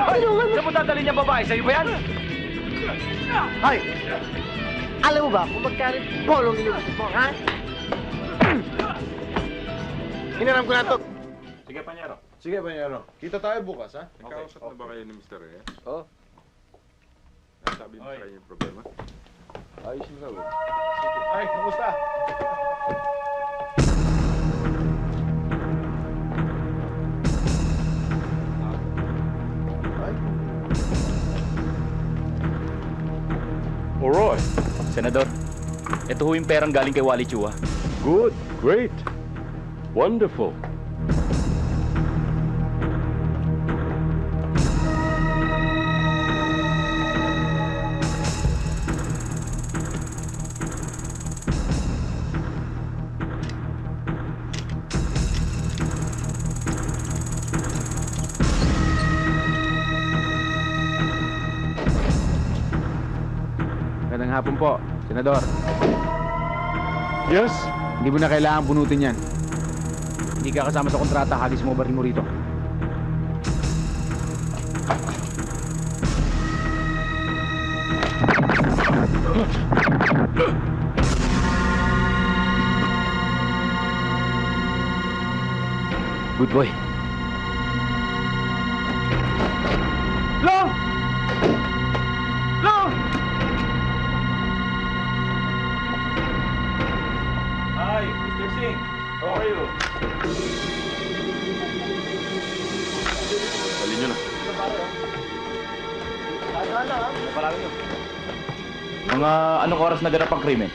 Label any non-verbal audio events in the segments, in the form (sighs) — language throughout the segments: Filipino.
Ay, saan mo dadalhin babae? Sa'yo ba yan? Hoy! Alam mo ba kung magkano yung polong inuusap mo, ha? Hinaram ko na to. Sige, Panyero. Sige, Panyero. Kita tayo bukas, ha? Nagkausap na ba kayo ni Mr. Reyes? Oo. Sabi mo sa kanya yung problema? Ayos mo sabi. Ay, kamusta? Alright. Senador, ito ho yung perang galing kay Wally Chua. Good. Great. Wonderful. Senador. Yes? Hindi mo na kailangan bunutin yan. Hindi ka kasama sa kontrata, hagis mo baril mo rito. Good boy. Oras naganap ang krimen?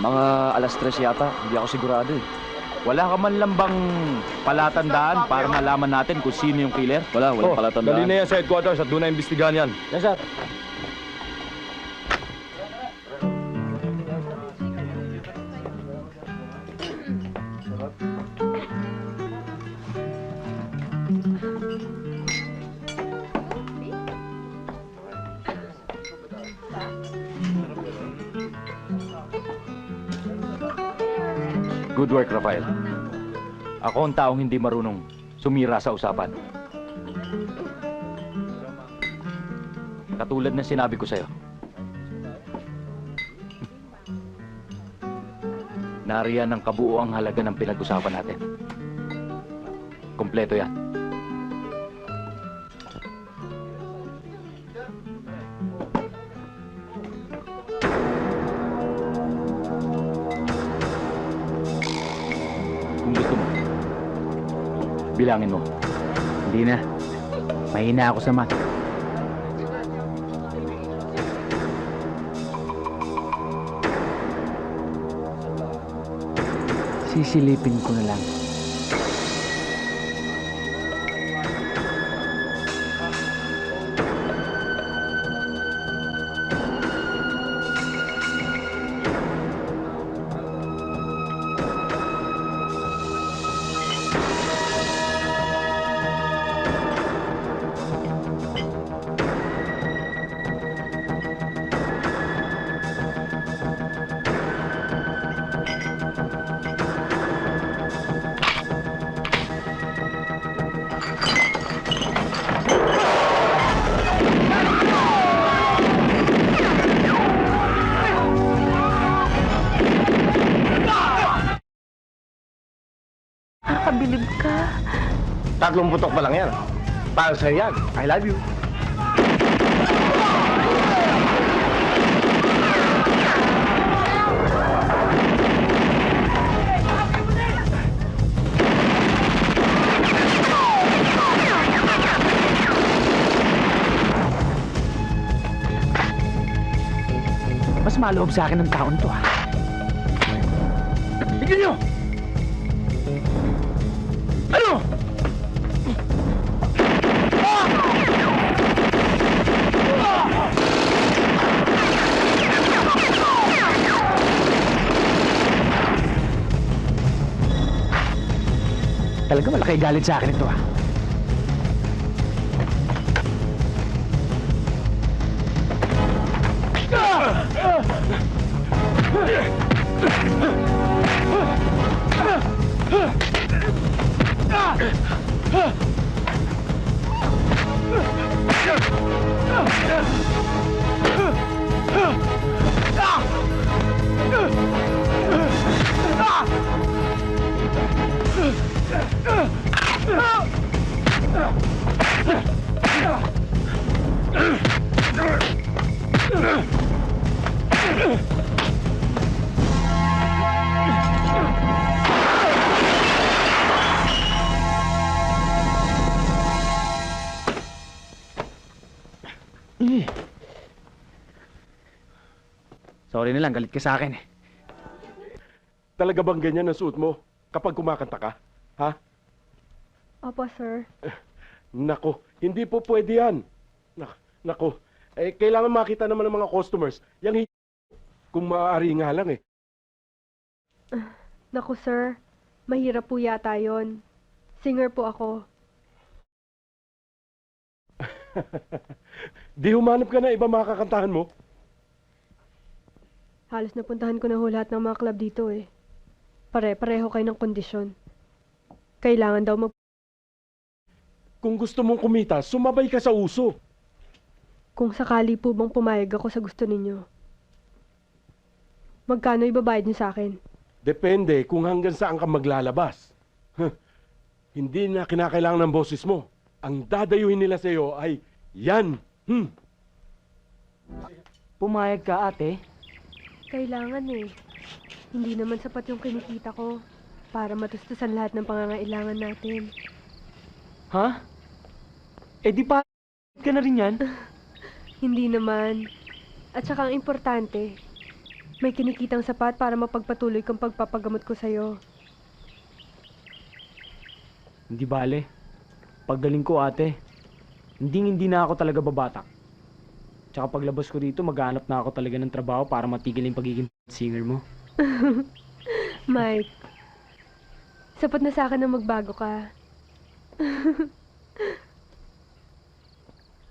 Mga alas tres yata. Hindi ako sigurado eh. Wala ka man lang bang palatandaan para malaman natin kung sino yung killer? Wala, walang palatandaan. Dali na yan sa headquarters at doon na imbestigahan yan. Yes, sir. Work, Rafael. Ako ang taong hindi marunong sumira sa usapan. Katulad ng sinabi ko sa'yo. Nariyan ang kabuuang halaga ng pinag-usapan natin. Kompleto yan. Bilangin mo. Hindi na. Mahina ako sa mat. Sisilipin ko na lang. Tatlong putok pa lang yan. Para sa'yo yan. I love you. Mas maloob sa akin ng taon to, ha? Malaki galit sa akin ito, ha? Sorry na lang, galit ka sa akin eh. Talaga bang ganyan ang suot mo kapag kumakanta ka? Ha? Opo, sir. (laughs) Nako, hindi po pwede yan. Nak- Nako, eh, kailangan makita naman ng mga customers. Yang hi- kung maaari nga lang eh. (sighs) Naku, sir. Mahirap po yata yon. Singer po ako. (laughs) Di humanap ka na iba makakantahan mo. Halos napuntahan ko na ho lahat ng mga club dito eh. Pare-pareho kayo ng kondisyon. Kailangan daw mag... Kung gusto mong kumita, sumabay ka sa uso. Kung sakali po bang pumayag ako sa gusto ninyo. Magkano ibabayad niyo sa akin? Depende kung hanggang saan ka maglalabas. Huh. Hindi na kinakailangan ng boses mo. Ang dadayuhin nila sa iyo ay yan. Hmm. Pumayag ka, ate. Kailangan eh. Hindi naman sapat yung kinikita ko para matustusan lahat ng pangangailangan natin. Ha? Eh di pa ka na rin yan? (laughs) Hindi naman. At saka ang importante, may kinikitang sapat para mapagpatuloy kong pagpapagamot ko sa'yo. Hindi bale. Paggaling ko, ate. Hindi hindi na ako talaga babatak. Tsaka paglabas ko dito, maghanap na ako talaga ng trabaho para matigil yung pagiging singer mo. (laughs) Mike, sapat na sa akin na magbago ka. (laughs)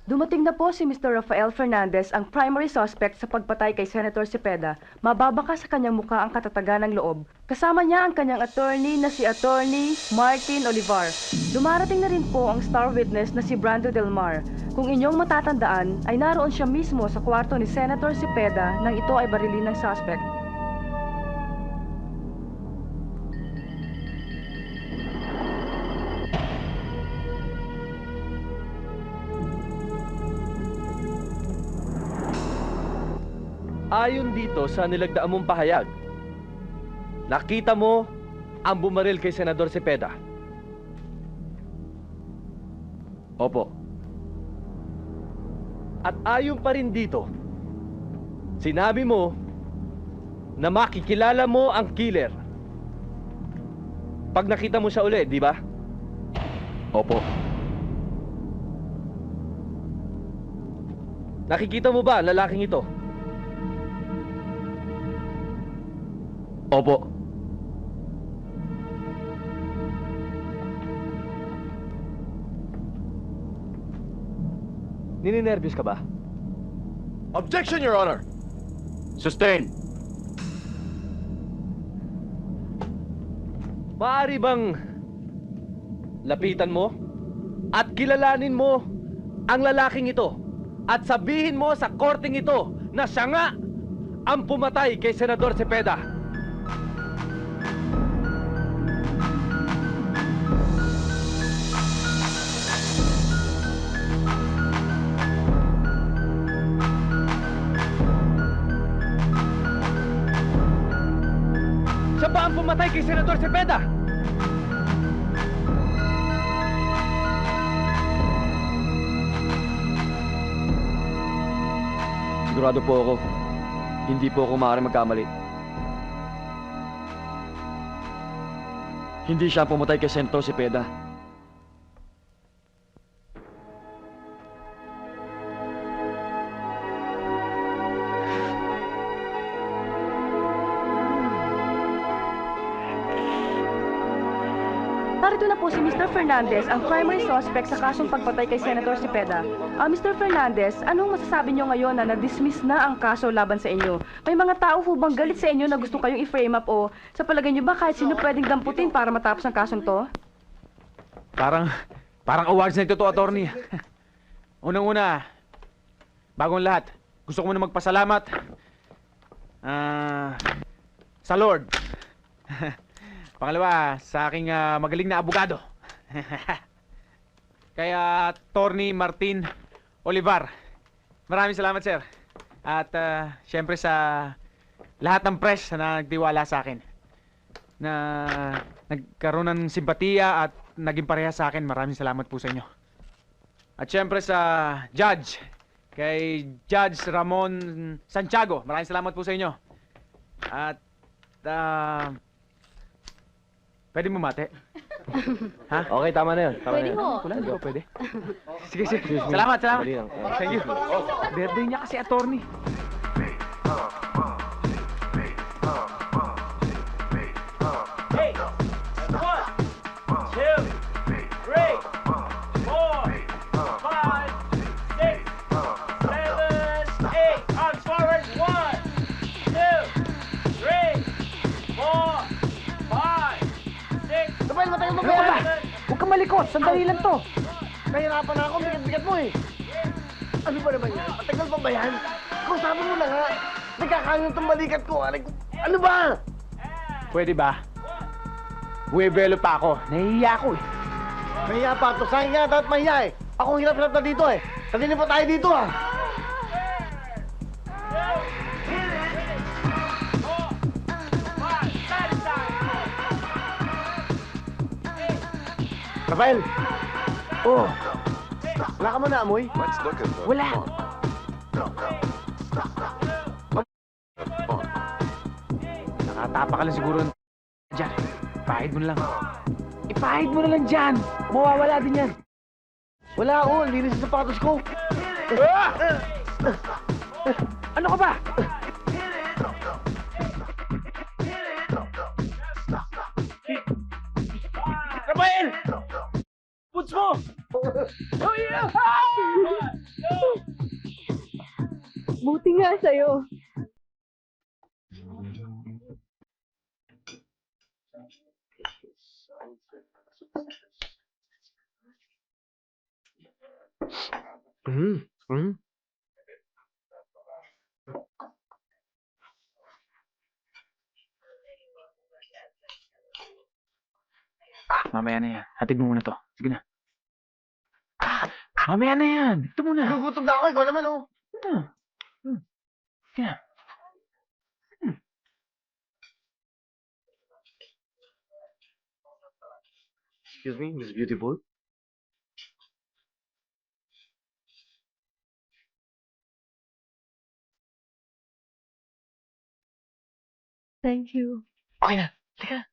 Dumating na po si Mr. Rafael Fernandez, ang primary suspect sa pagpatay kay Senator Cepeda. Mababaka sa kanyang mukha ang katatagan ng loob. Kasama niya ang kanyang attorney na si Attorney Martin Olivar. Dumarating na rin po ang star witness na si Brando Del Mar. Kung inyong matatandaan, ay naroon siya mismo sa kwarto ni Senator Cepeda nang ito ay barilin ng suspect. Ayon dito sa nilagdaan mong pahayag, nakita mo ang bumaril kay Senador Cepeda. Opo. At ayon pa rin dito, sinabi mo na makikilala mo ang killer. Pag nakita mo siya uli, di ba? Opo. Nakikita mo ba ang lalaking ito? Opo. Nininervyos ka ba? Objection, Your Honor! Sustain! Maaari bang lapitan mo at kilalanin mo ang lalaking ito at sabihin mo sa korting ito na siya nga ang pumatay kay Senador Cepeda. Pumatay kay Senador Cepeda? Sigurado po ako. Hindi po ako maaari magkamali. Hindi siya pumatay kay Senator Cepeda. Narito na po si Mr. Fernandez, ang primary suspect sa kasong pagpatay kay Senator Cepeda. Ah, Mr. Fernandez, anong masasabi niyo ngayon na na-dismiss na ang kaso laban sa inyo? May mga tao po bang galit sa inyo na gusto kayong i-frame up o sa palagay niyo ba kahit sino pwedeng damputin para matapos ang kasong to? Parang, parang awards na ito to, attorney. Unang-una, bagong lahat, gusto ko muna magpasalamat ah, sa Lord. (laughs) Pangalawa, sa aking ah, magaling na abogado. (laughs) Kaya, Attorney Martin Olivar. Maraming salamat, sir. At ah, syempre sa lahat ng press na nagtiwala sa akin. Na nagkaroon ng simpatiya at naging pareha sa akin. Maraming salamat po sa inyo. At syempre sa judge, kay Judge Ramon Santiago. Maraming salamat po sa inyo. At ah, pwede mo mate? (laughs) ha? Okay, tama na yun. Tama Pwede na yun. ho. Wala, hindi ba pwede? Sige, sige. Salamat, salamat. Lang. Thank you. Birthday niya kasi, attorney. Sandali lang to. Nahirapan na ako, bigat-bigat mo eh. Ano ba naman yan? Matagal pa ba yan? Kung sabi mo na nga, nagkakanon itong balikat ko. Aray ko. Ano ba? Pwede ba? Buwebelo pa ako. Nahihiya ako eh. Mahiya pa to. Saan nga dapat mahiya eh? Ako hirap-hirap na dito eh. Kanina pa tayo dito ah. Rafael! Oh! Wala ka man naamoy? Wala. Nakatapa ka lang siguro ng dyan. Pahid mo na lang. Ipahid mo na lang dyan. Mawawala din yan. Wala ako, linis sa sapatos ko. Ano ka ba? Buti nga sa'yo. Mm, mm. Mamaya na yan. Hatid mo muna to. Sige na. Mamaya na yan. Ito muna. Nagugutom na ako, ikaw naman oh. Ito. Hmm. Na. Excuse me, Miss Beautiful. Thank you. Okay na. Teka.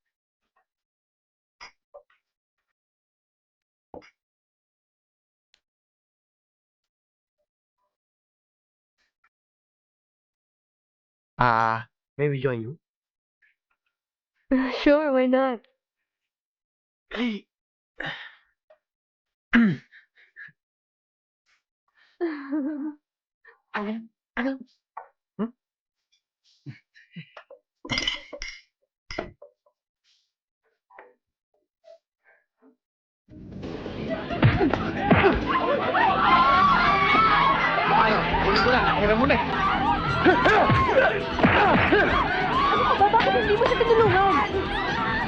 Ah, may we join you? Sure, why not? Hey, ano? Ano? Hmm? Ayaw. Mo. Ba, bakit hindi mo siya tinulungan?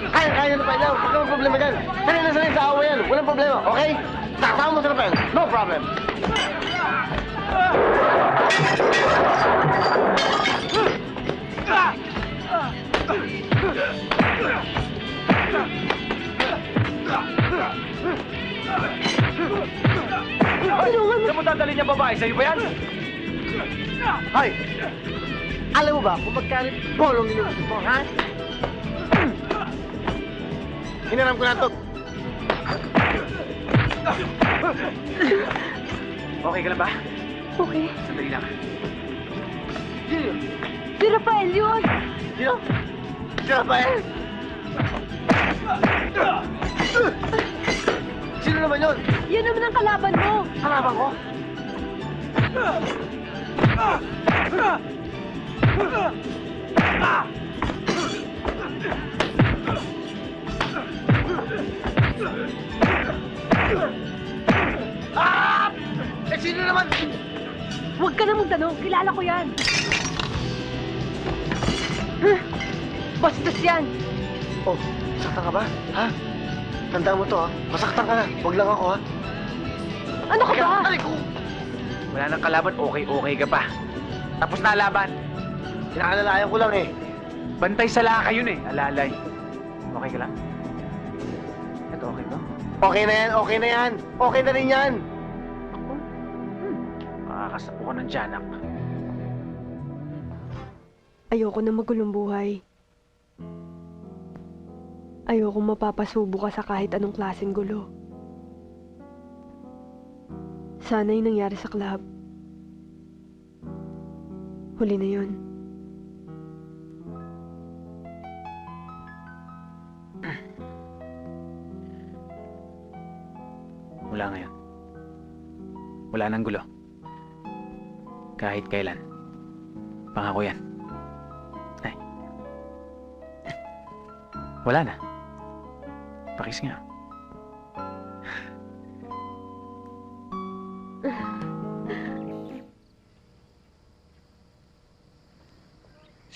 Kaya, kaya na Rafael. Huwag kang problema dyan. Sanay na sanay sa awa yan. Walang problema, okay? Takama mo si Rafael. No problem. Saan mo dadali niya babae? Sa'yo ba yan? Hoy! Alam mo ba kung magkano bolong inuubos mo, ha? Hinaram ko na to. Okay ka lang ba? Okay. Sandali lang. Sino? Si Rafael yun! Sino? Si Rafael? Sino naman yun? Yan naman ang kalaban mo! Kalaban ko? Ah! Eh, sino naman? Huwag ka na magtanong. Kilala ko yan. Huh? Bastos yan. Oh, saktan ka ba? Ha? Tandaan mo to, ha? Masaktan ka na. Huwag lang ako, ha? Ano ka ba? Aray ko! Wala nang kalaban, okay-okay ka pa. Tapos na laban. Kinaalalayan ko lang, eh. Bantay sa laka yun eh, alalay. Okay ka lang? Ito, okay ba? Okay na yan, okay na yan. Okay na rin yan. Makakasapo ka ng tiyanak. Ayoko na magulong buhay. Ayoko mapapasubo ka sa kahit anong klaseng gulo. Sana yung nangyari sa club. Huli na yun. (clears throat) Mula ngayon. Wala nang gulo. Kahit kailan. Pangako yan. Ay. (clears throat) Wala na. Pakis nga.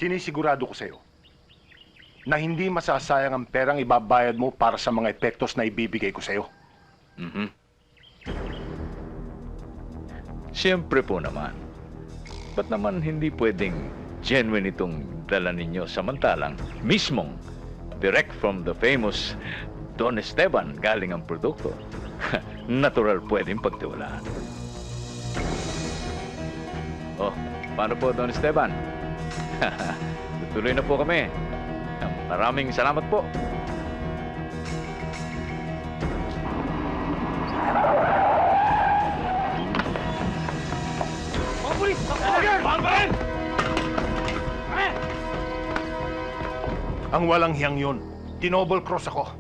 Sinisigurado ko sa'yo na hindi masasayang ang perang ibabayad mo para sa mga epektos na ibibigay ko sa'yo. Mhm. Siyempre po naman. Ba't naman hindi pwedeng genuine itong dala ninyo samantalang mismong direct from the famous Don Esteban galing ang produkto. (laughs) Natural pwedeng pagtiwalaan. Oh, paano po Don Esteban? (laughs) Tutuloy na po kami. Maraming salamat po. Ang walang hiyang yun, tinobol cross ako.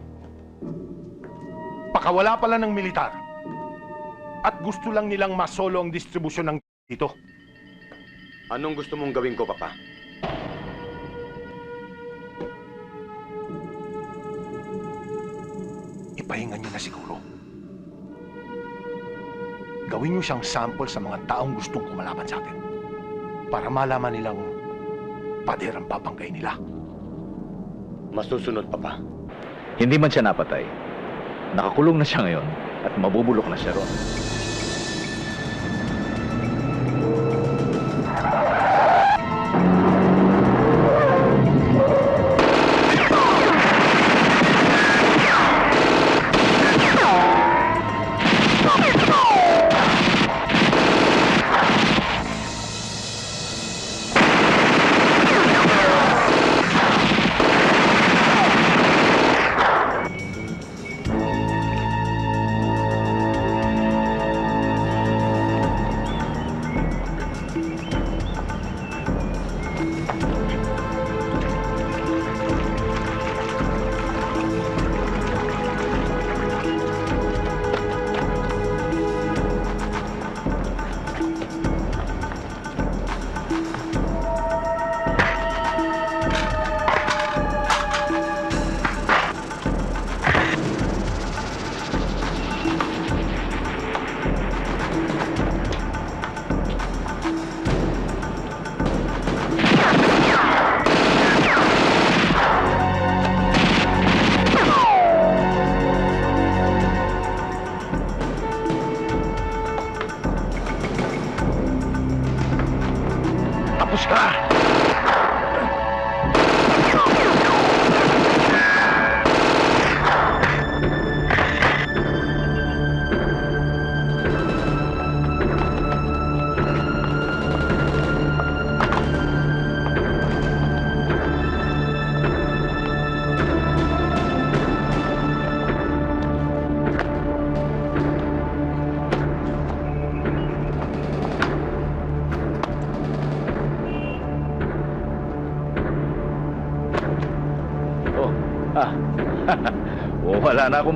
Pakawala pala ng militar. At gusto lang nilang masolo ang distribusyon ng dito. Anong gusto mong gawin ko, Papa? Ipahinga niyo na siguro. Gawin niyo siyang sample sa mga taong gustong kumalaban sa atin. Para malaman nilang pader ang babanggay nila. Masusunod, Papa. Hindi man siya napatay. Nakakulong na siya ngayon at mabubulok na siya ron.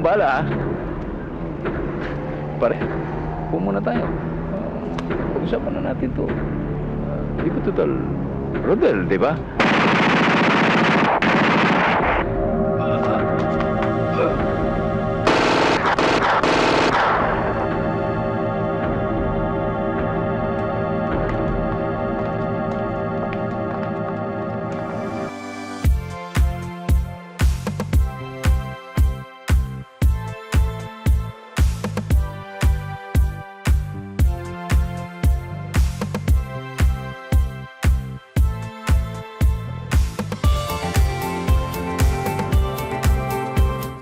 Bala, ah. Pare, upo muna tayo. Uh, pag-usapan na natin to. Uh, di ba total, Rodel, di ba?